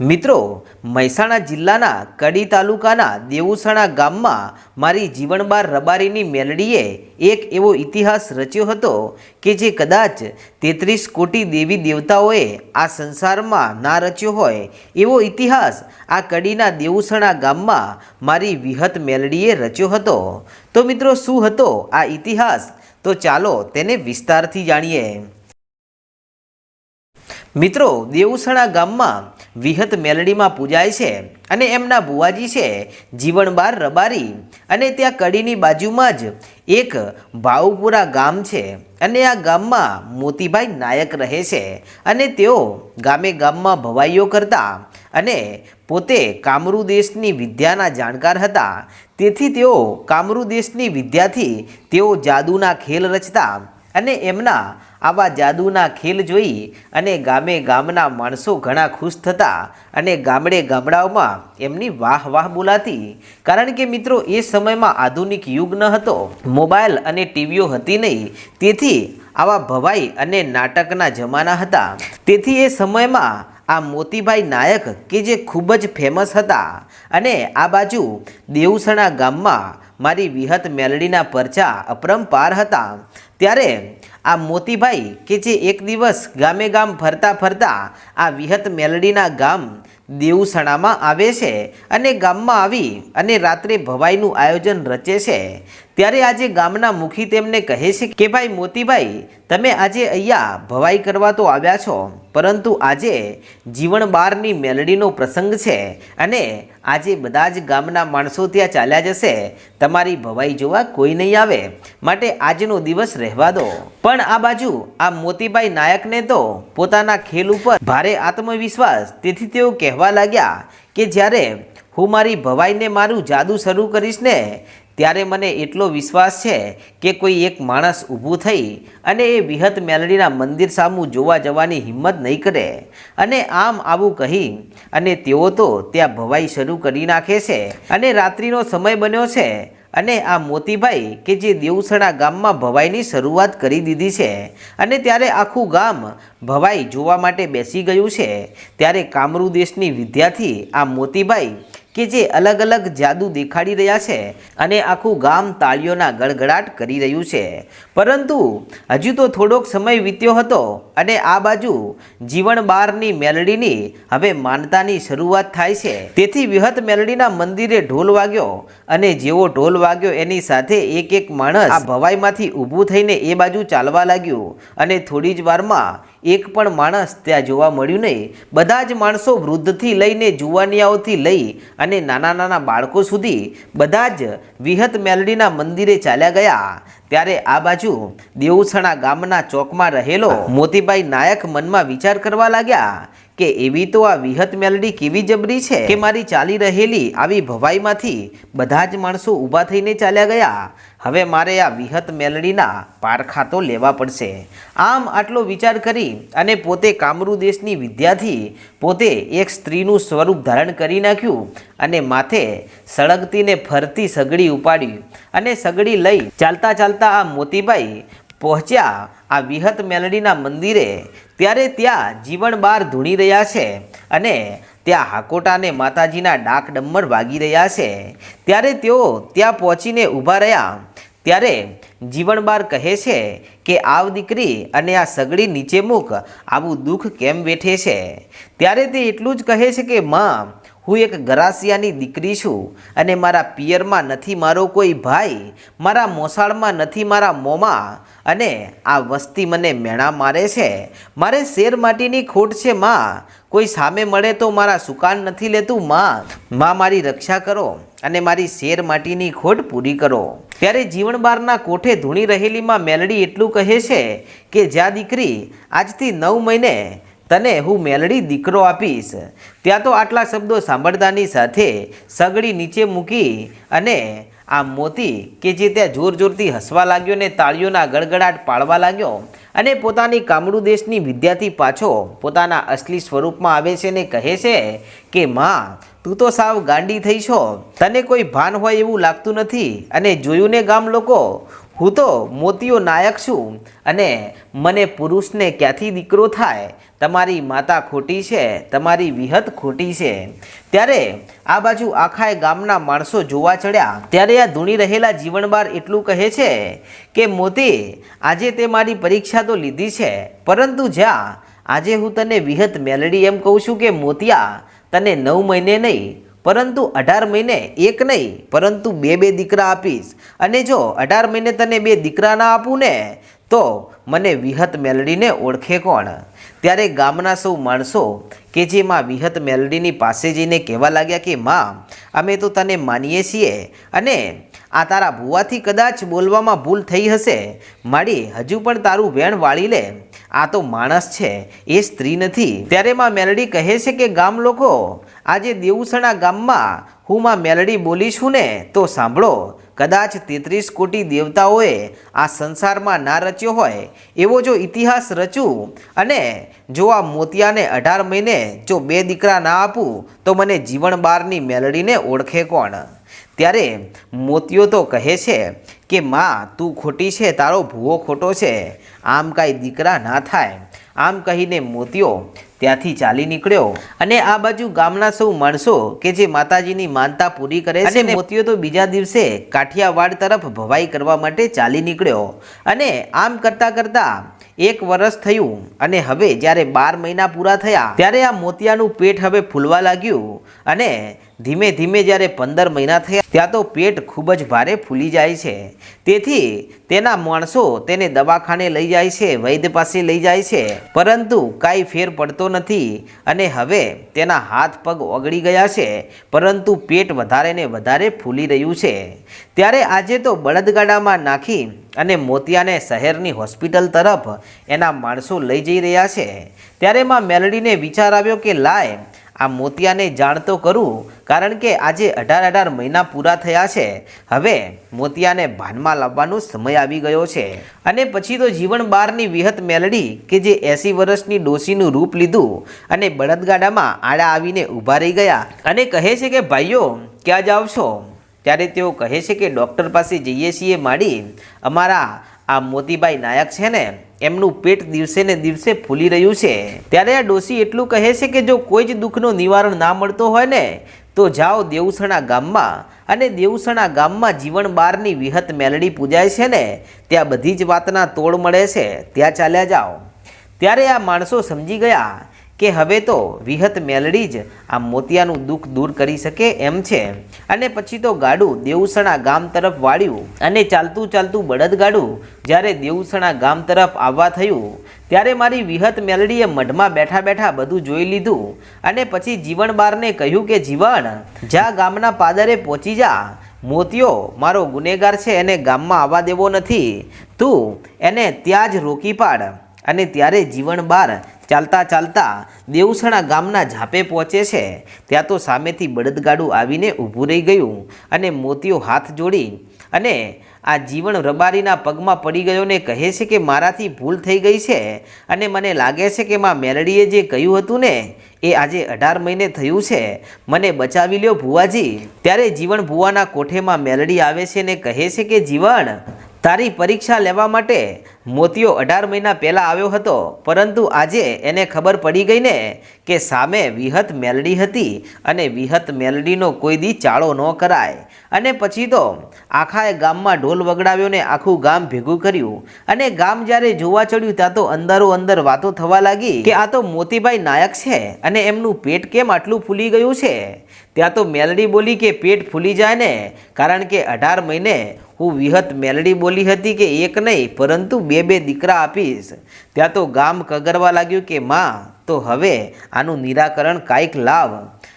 મિત્રો, મહેસાણા જિલ્લાના કડી તાલુકાના દેવુસણા ગામમાં મારી જીવનબાર રબારીની મેલડીએ એક એવો ઇતિહાસ રચ્યો હતો કે જે કદાચ તેત્રીસ કોટી દેવી દેવતાઓએ આ સંસારમાં ના રચ્યો હોય. એવો ઇતિહાસ આ કડીના દેવુસણા ગામમાં મારી વિહત મેલડીએ રચ્યો હતો. તો મિત્રો, શું હતો આ ઇતિહાસ? તો ચાલો તેને વિસ્તારથી જાણીએ. મિત્રો, દેવુસણા ગામમાં વિહત મેલડીમાં પૂજાય છે અને એમના ભુવાજી છે, જીવણબાર રબારી. અને ત્યાં કડીની બાજુમાં જ એક ભાવપુરા ગામ છે અને આ ગામમાં મોતીભાઈ નાયક રહે છે અને તેઓ ગામે ગામમાં ભવાઈઓ કરતા અને પોતે કામરૂ દેશની વિદ્યાના જાણકાર હતા. તેથી તેઓ કામરૂ દેશની વિદ્યાથી તેઓ જાદુના ખેલ રચતા અને એમના આવા જાદુના ખેલ જોઈ અને ગામે ગામના માણસો ઘણા ખુશ થતા અને ગામડે ગામડાઓમાં એમની વાહ વાહ બોલાતી. કારણ કે મિત્રો, એ સમયમાં આધુનિક યુગ ન હતો. મોબાઈલ અને ટીવીઓ હતી નહીં. તેથી આવા ભવાઈ અને નાટકના જમાના હતા. તેથી એ સમયમાં આ મોતીભાઈ નાયક, કે જે ખૂબ જ ફેમસ હતા. અને આ બાજુ દેવસણા ગામમાં મારી વિહત મેલડીના પરચા અપરંપાર હતા. ત્યારે આ મોતીભાઈ કે જે એક દિવસ ગામે ગામ ફરતા ફરતા આ વિહત મેલડીના ગામ દેવુસણામાં આવે છે અને ગામમાં આવી અને રાત્રે ભવાઈનું આયોજન રચે છે. ત્યારે આજે ગામના મુખી તેમને કહે છે કે, ભાઈ મોતીભાઈ, તમે આજે અહીંયા ભવાઈ કરવા તો આવ્યા છો, પરંતુ આજે જીવન બારની મેલડીનો પ્રસંગ છે અને આજે બધા જ ગામના માણસો ત્યાં ચાલ્યા જશે. તમારી ભવાઈ જોવા કોઈ નહીં આવે. માટે આજનો દિવસ રહેવા દો. પણ આ બાજુ આ મોતીભાઈ નાયકને તો પોતાના ખેલ ઉપર ભારે આત્મવિશ્વાસ, તેથી તેઓ કહેવા લાગ્યા કે જ્યારે હું મારી ભવાઈને મારું જાદુ શરૂ કરીશ ને, ત્યારે મને એટલો વિશ્વાસ છે કે કોઈ એક માણસ ઊભું થઈ અને એ વિહત મેલડીના મંદિર સામું જોવા જવાની હિંમત નહીં કરે. અને આમ આવું કહી અને તેઓ તો ત્યાં ભવાઈ શરૂ કરી નાખે છે. અને રાત્રિનો સમય બન્યો છે અને આ મોતીભાઈ કે જે દેવસણા ગામમાં ભવાઈની શરૂઆત કરી દીધી છે અને ત્યારે આખું ગામ ભવાઈ જોવા માટે બેસી ગયું છે, ત્યારે કામરૂ દેશની વિદ્યાર્થી આ મોતીભાઈ કે જે અલગ અલગ જાદુ દેખાડી રહ્યા છે અને આખું ગામ તાળીઓના ગળગડાટ કરી રહ્યું છે. પરંતુ હજુ તો થોડોક સમય વીત્યો હતો અને આ બાજુ જીવન બારની મેલડીની હવે માનતાની શરૂઆત થાય છે. તેથી વિહત મેલડીના મંદિરે ઢોલ વાગ્યો અને જેવો ઢોલ વાગ્યો એની સાથે એક એક માણસ આ ભવાઈમાંથી ઊભું થઈને એ બાજુ ચાલવા લાગ્યું અને થોડી જ વારમાં એક પણ માણસ ત્યાં જોવા મળ્યું નહીં. બધા જ માણસો વૃદ્ધથી લઈને જુવાનિયાઓથી લઈ અને નાના નાના બાળકો સુધી બધા જ વિહત મેલડીના મંદિરે ચાલ્યા ગયા. ત્યારે આ બાજુ દેવુસણા ગામના ચોકમાં રહેલો મોતીભાઈ નાયક મનમાં વિચાર કરવા લાગ્યા કે એવી તો આ વિહત મેલડી કેવી જબરી છે? કે મારી ચાલી રહેલી આવી ભવાઈમાંથી બધા જ માણસો ઊભા થઈને ચાલ્યા ગયા? હવે મારે આ વિહત મેલડીના પારખા તો લેવા પડશે. આમ આટલો વિચાર કરી અને પોતે કામરૂ દેશની વિદ્યાથી પોતે એક સ્ત્રીનું સ્વરૂપ ધારણ કરી નાખ્યું અને માથે સળગતીને ફરતી સગડી ઉપાડી અને સગડી લઈ ચાલતા ચાલતા આ મોતીભાઈ પહોંચ્યા આ વિહત મેલડીના મંદિરે, ત્યારે ત્યાં જીવન બાર ધૂણી રહ્યા છે અને ત્યાં હાકોટાને માતાજીના ડાક ડમ્મર વાગી રહ્યા છે. ત્યારે તેઓ ત્યાં પહોંચીને ઊભા રહ્યા. ત્યારે જીવણબાર કહે છે કે, આવ દીકરી અને આ સગડી નીચે મૂક, આવું દુઃખ કેમ વેઠે છે? ત્યારે તે એટલું જ કહે છે કે, માં હું એક ગરાસિયાની દીકરી છું અને મારા પિયરમાં નથી મારો કોઈ ભાઈ, મારા મોસાળમાં નથી મારા મોમાં અને આ વસ્તી મને મેણા મારે છે. મારે શેર માટીની ખોટ છે માં. કોઈ સામે મળે તો મારા સુકાન નથી લેતું માં. માં મારી રક્ષા કરો અને મારી શેર માટીની ખોટ પૂરી કરો. ત્યારે જીવણબારના કોઠે ધૂણી રહેલીમાં મેલડી એટલું કહે છે કે, જ્યાં દીકરી, આજથી નવ મહિને તને હું મેલડી દીકરો આપીશ. ત્યાં તો આટલા શબ્દો સાંભળતાની સાથે સગડી નીચે મૂકી અને આ મોતી કે જે ત્યાં જોર જોરથી હસવા લાગ્યો ને તાળીઓના ગડગડાટ પાડવા લાગ્યો અને પોતાની કામડું દેશની વિદ્યાથી પાછો પોતાના અસલી સ્વરૂપમાં આવે છે ને કહે છે કે, માં, તું તો સાવ ગાંડી થઈ છો. તને કોઈ ભાન હોય એવું લાગતું નથી અને જોયું ને ગામ લોકો હું તો મોતીઓ નાયક છું અને મને પુરુષને ક્યાંથી દીકરો થાય? તમારી માતા ખોટી છે, તમારી વિહત ખોટી છે. ત્યારે આ બાજુ આખાય ગામના માણસો જોવા ચડ્યા. ત્યારે આ ધૂણી રહેલા જીવનબાર એટલું કહે છે કે, મોતી, આજે તે મારી પરીક્ષા તો લીધી છે, પરંતુ જ્યાં આજે હું તને વિહત મેલડી એમ કહું છું કે, મોતિયા, તને નવ મહિને નહીં પરંતુ અઢાર મહિને એક નહીં, પરંતુ બે બે દીકરા આપીશ. અને જો અઢાર મહિને તને બે દીકરા ના આપું ને, તો મને વિહત મેલડીને ઓળખે કોણ? ત્યારે ગામના સૌ માણસો કે જે માં વિહત મેલડીની પાસે જઈને કહેવા લાગ્યા કે, માં, અમે તો તને માનીએ છીએ અને આ તારા ભુવાથી કદાચ બોલવામાં ભૂલ થઈ હશે. માડી, હજુ પણ તારું વેણ વાળી લે. આ તો માણસ છે, એ સ્ત્રી નથી. ત્યારે માં મેલડી કહે છે કે, ગામ લોકો આજે દેવુસણા ગામમાં હું માં મેલડી બોલી છું ને, તો સાંભળો. કદાચ તેત્રીસ કોટી દેવતાઓએ આ સંસારમાં ના રચ્યો હોય, એવો જો ઇતિહાસ રચું અને જો આ મોતિયાને અઢાર મહિને જો બે દીકરા ના આપું, તો મને જીવન બારની મેલડીને ઓળખે કોણ? ત્યારે મોતિયો તો કહે છે કે, માં, તું ખોટી છે, તારો ભૂવો ખોટો છે. આમ કાંઈ દીકરા ના થાય. આમ કહીને મોતિયો ત્યાંથી ચાલી નીકળ્યો. અને આ બાજુ ગામના સૌ માણસો કે જે માતાજીની માનતા પૂરી કરે છે મોતીઓ તો બીજા દિવસે કાઠિયાવાડ તરફ ભવાઈ કરવા માટે ચાલી નીકળ્યો. અને આમ કરતાં કરતાં એક વર્ષ થયું અને હવે જ્યારે બાર મહિના પૂરા થયા ત્યારે આ મોતિયાનું પેટ હવે ફૂલવા લાગ્યું. અને ધીમે ધીમે જ્યારે પંદર મહિના થયા ત્યાં તો પેટ ખૂબ જ ભારે ફૂલી જાય છે. તેથી તેના માણસો તેને દવાખાને લઈ જાય છે વૈદ્ય પાસે લઈ જાય છે. પરંતુ કાંઈ ફેર પડતો નથી અને હવે તેના હાથ પગ ઓગળી ગયા છે, પરંતુ પેટ વધારે ને વધારે ફૂલી રહ્યું છે. ત્યારે આજે તો બળદગાડામાં નાખી અને મોતિયાને શહેરની હોસ્પિટલ તરફ એના માણસો લઈ જઈ રહ્યા છે. ત્યારે માં મેલડીને વિચાર આવ્યો કે લાય આ મોતિયાને જાણતો કરું, કારણ કે આજે અઢાર અઢાર મહિના પૂરા થયા છે. હવે મોતિયાને ભાનમાં લાવવાનો સમય આવી ગયો છે. અને પછી તો જીવન બારની વિહત મેલડી કે જે એસી વર્ષની ડોસીનું રૂપ લીધું અને બળદગાડામાં આડા આવીને ઊભા રહી ગયા અને કહે છે કે, ભાઈઓ, ક્યાં જાવ છો? ત્યારે તેઓ કહે છે કે, ડૉક્ટર પાસે જઈએ છીએ માડી. અમારા આ મોતીભાઈ નાયક છે ને, એમનું પેટ દિવસે ને દિવસે ફૂલી રહ્યું છે. ત્યારે આ ડોસી એટલું કહે છે કે જો કોઈ જ દુઃખનું નિવારણ ના મળતો હોય ને, તો જાઓ દેવસણા ગામમાં અને દેવસણા ગામમાં જીવન બારની વિહત મેલડી પૂજાય છે ને, ત્યાં બધી જ વાતના તોડ મળે છે. ત્યાં ચાલ્યા જાઓ. ત્યારે આ માણસો સમજી ગયા કે હવે તો વિહત મેલડી જ આ મોતિયાનું દુઃખ દૂર કરી શકે એમ છે. અને પછી તો ગાડું દેવસણા ગામ તરફ વાળ્યું અને ચાલતું ચાલતું બળદગાડું જ્યારે દેવસણા ગામ તરફ આવવા થયું, ત્યારે મારી વિહત મેલડીએ મઢમાં બેઠા બેઠા બધું જોઈ લીધું અને પછી જીવન બારને કહ્યું કે, જીવણ, જા ગામના પાદરે પહોંચી જા. મોતિયો, મારો ગુનેગાર છે એને ગામમાં આવવા દેવો નથી. તું એને ત્યાં જ રોકી પાડ. અને ત્યારે જીવન બાર ચાલતા ચાલતા દેવસણા ગામના ઝાપે પહોંચે છે. ત્યાં તો સામેથી બળદગાડું આવીને ઊભું રહી ગયું અને મોતીઓ હાથ જોડી અને આ જીવન રબારીના પગમાં પડી ગયો ને કહે છે કે મારાથી ભૂલ થઈ ગઈ છે અને મને લાગે છે કે માં મેલડીએ જે કહ્યું હતું ને એ આજે અઢાર મહિને થયું છે. મને બચાવી લ્યો ભુવાજી. ત્યારે જીવન ભુવાના કોઠેમાં મેલડી આવે છે ને કહે છે કે જીવન તારી પરીક્ષા લેવા માટે મોતિયો અઢાર મહિના પહેલાં આવ્યો હતો, પરંતુ આજે એને ખબર પડી ગઈ ને કે સામે વિહત મેલડી હતી અને વિહત મેલડીનો કોઈ દી ચાળો ન કરાય. અને પછી તો આખા ગામમાં ઢોલ વગડાવ્યો ને આખું ગામ ભેગું કર્યું. અને ગામ જ્યારે જોવા ચડ્યું ત્યાં તો અંદરો અંદર વાતો થવા લાગી કે આ તો મોતીભાઈ નાયક છે અને એમનું પેટ કેમ આટલું ફૂલી ગયું છે? ત્યાં તો મેલડી બોલી કે પેટ ફૂલી જાય ને, કારણ કે અઢાર મહિને હું વિહત મેલડી બોલી હતી કે એક નહીં, પરંતુ બે બે દીકરા આપીશ. ત્યાં તો ગામ કગરવા લાગ્યું કે, માં, તો હવે આનું નિરાકરણ કાંઈક લાવ.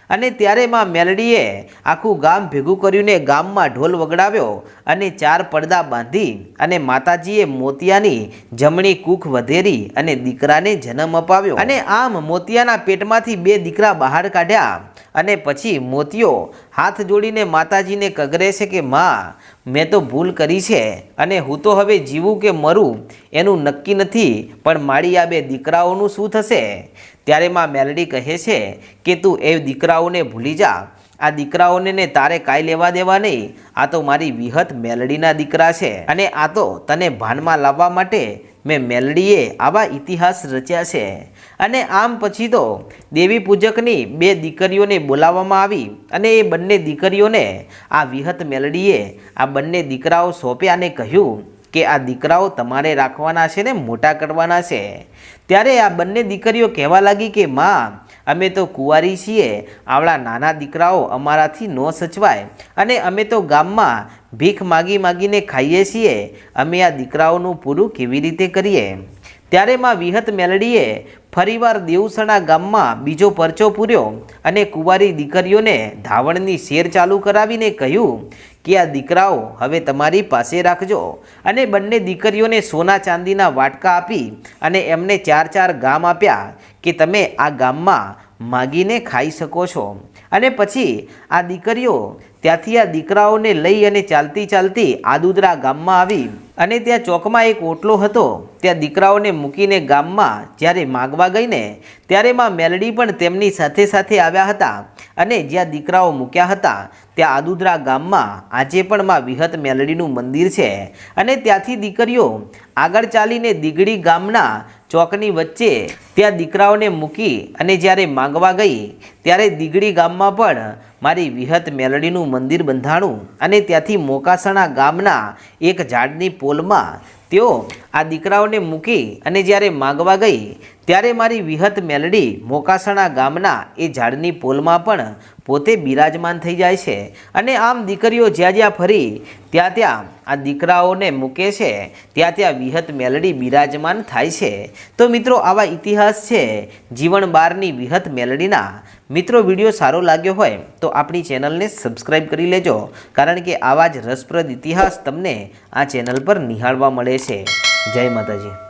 અને ત્યારે માં મેલડીએ આખું ગામ ભેગું કર્યું ને ગામમાં ઢોલ વગડાવ્યો અને ચાર પડદા બાંધી અને માતાજીએ મોતિયાની જમણી કૂખ વધેરી અને દીકરાને જન્મ અપાવ્યો. અને આમ મોતિયાના પેટમાંથી બે દીકરા બહાર કાઢ્યા અને પછી મોતિયો હાથ જોડીને માતાજીને કગરે છે કે માં, મેં તો ભૂલ કરી છે અને હું તો હવે જીવું કે મરું એનું નક્કી નથી, પણ મારી આ બે દીકરાઓનું શું થશે? ત્યારે માં મેલડી કહે છે કે તું એ દીકરાઓને ભૂલી જા. આ દીકરાઓને ને તારે કાંઈ લેવા દેવા નહીં. આ તો મારી વિહત મેલડીના દીકરા છે અને આ તો તને ભાનમાં લાવવા માટે મેં મેલડીએ આવા ઇતિહાસ રચ્યા છે. અને આમ પછી તો દેવી પૂજકની બે દીકરીઓને બોલાવવામાં આવી અને એ બંને દીકરીઓને આ વિહત મેલડીએ આ બંને દીકરાઓ સોંપ્યા અને કહ્યું કે આ દીકરાઓ તમારે રાખવાના છે ને મોટા કરવાના છે. ત્યારે આ બંને દીકરીઓ કહેવા લાગી કે, માં અમે તો કુંવારી છીએ, આવડા નાના દીકરાઓ અમારાથી ન સચવાય. અને અમે તો ગામમાં ભીખ માગી માગીને ખાઈએ છીએ, અમે આ દીકરાઓનું પૂરું કેવી રીતે કરીએ? ત્યારે માં વિહત મેલડીએ ફરીવાર દેવસણા ગામમાં બીજો પરચો પૂર્યો અને કુંવારી દીકરીઓને ધાવણની શેર ચાલુ કરાવીને કહ્યું કે આ દીકરાઓ હવે તમારી પાસે રાખજો. અને બંને દીકરીઓને સોના ચાંદીના વાટકા આપી અને એમને ચાર ચાર ગામ આપ્યા કે તમે આ ગામમાં માગીને ખાઈ શકો છો. અને પછી આ દીકરીઓ ત્યાંથી આ દીકરાઓને લઈ અને ચાલતી ચાલતી આદુદરા ગામમાં આવી અને ત્યાં ચોકમાં એક ઓટલો હતો. ત્યાં દીકરાઓને મૂકીને ગામમાં જ્યારે માગવા ગઈને ત્યારે માં મેલડી પણ તેમની સાથે સાથે આવ્યા હતા અને જ્યાં દીકરાઓ મૂક્યા હતા, ત્યાં આદુદરા ગામમાં આજે પણ માં વિહત મેલડીનું મંદિર છે. અને ત્યાંથી દીકરીઓ આગળ ચાલીને દીગડી ગામના ચોકની વચ્ચે ત્યાં દીકરાઓને મૂકી અને જ્યારે માંગવા ગઈ, ત્યારે દીગડી ગામમાં પણ મારી વિહત મેલડીનું મંદિર બંધાણું અને ત્યાંથી મોકાસણા ગામના એક ઝાડની પોલમાં તેઓ આ દીકરાઓને મૂકી અને જ્યારે માંગવા ગઈ ત્યારે મારી વિહત મેલડી મોકાસણા ગામના એ ઝાડની પોલમાં પણ પોતે બિરાજમાન થઈ જાય છે અને આમ દીકરીઓ જ્યાં જ્યાં ફરી, ત્યાં ત્યાં આ દીકરાઓને મૂકે છે, ત્યાં ત્યાં વિહત મેલડી બિરાજમાન થાય છે. તો મિત્રો, આવા ઇતિહાસ છે જીવન બારની વિહત મેલડીના. મિત્રો, વીડિયો સારો લાગ્યો હોય તો આપણી ચેનલને સબસ્ક્રાઈબ કરી લેજો, કારણ કે આવા જ રસપ્રદ ઇતિહાસ તમને આ ચેનલ પર નિહાળવા મળે છે. જય માતાજી.